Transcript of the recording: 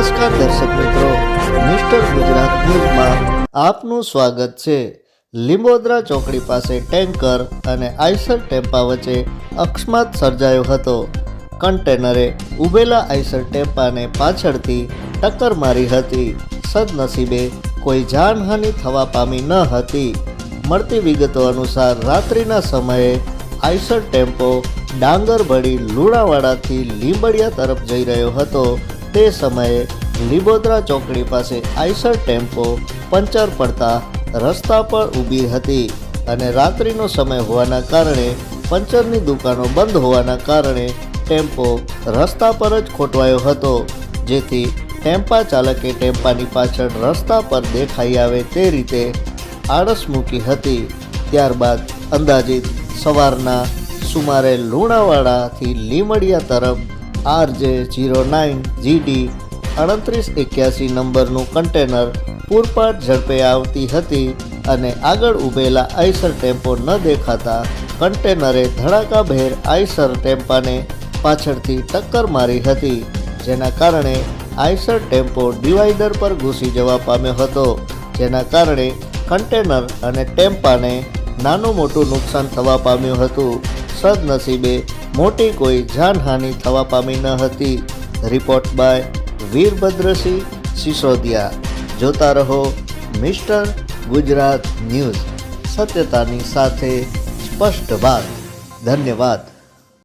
નમસ્કાર દર્શક મિત્રો, મિસ્ટર ગુજરાત ન્યૂઝમાં આપનું સ્વાગત છે. લીંબોદરા ચોકડી પાસે ટેન્કર અને આઈસર ટેમ્પા વચ્ચે અકસ્માત સર્જાયો હતો. કન્ટેનરે ઉભેલા આઈસર ટેમ્પાને પાછળથી ટક્કર મારી હતી. સદનસીબે કોઈ જાનહાનિ થવા પામી ન હતી. મળતી વિગતો અનુસાર રાત્રિના સમયે આઈસર ટેમ્પો ડાંગર ભળી લુણાવાડાથી લીંબડિયા તરફ જઈ રહ્યો હતો. તે સમયે લીબોદરા ચોકડી પાસે આઈસર ટેમ્પો પંચર પડતા રસ્તા પર ઊભી હતી અને રાત્રિનો સમય હોવાના કારણે પંચરની દુકાનો બંધ હોવાના કારણે ટેમ્પો રસ્તા પર જ ખોટવાયો હતો, જેથી ટેમ્પા ચાલકે ટેમ્પાની પાછળ રસ્તા પર દેખાઈ આવે તે રીતે આળસ મૂકી હતી. ત્યારબાદ અંદાજિત સવારના સુમારે લુણાવાડાથી લીમડિયા તરફ આરજે જીરો નાઇન જીડી અડત્રીસ એક્યાસી નંબરનું કન્ટેનર પૂરપાટ ઝડપે આવતી હતી અને આગળ ઊભેલા આઈસર ટેમ્પો ન દેખાતા કન્ટેનરે ધડાકાભેર આઈસર ટેમ્પાને પાછળથી ટક્કર મારી હતી, જેના કારણે આઈસર ટેમ્પો ડિવાઈડર પર ઘૂસી જવા પામ્યો હતો, જેના કારણે કન્ટેનર અને ટેમ્પાને નાનું મોટું નુકસાન થવા પામ્યું હતું. સદનસીબે મોટી કોઈ જાનહાનિ થવા પામી ન હતી. Report by Virbhadrasinh Sisodiya. જોતા રહો મિસ્ટર ગુજરાત ન્યૂઝ. સત્યતાની સાથે સ્પષ્ટ વાત. ધન્યવાદ.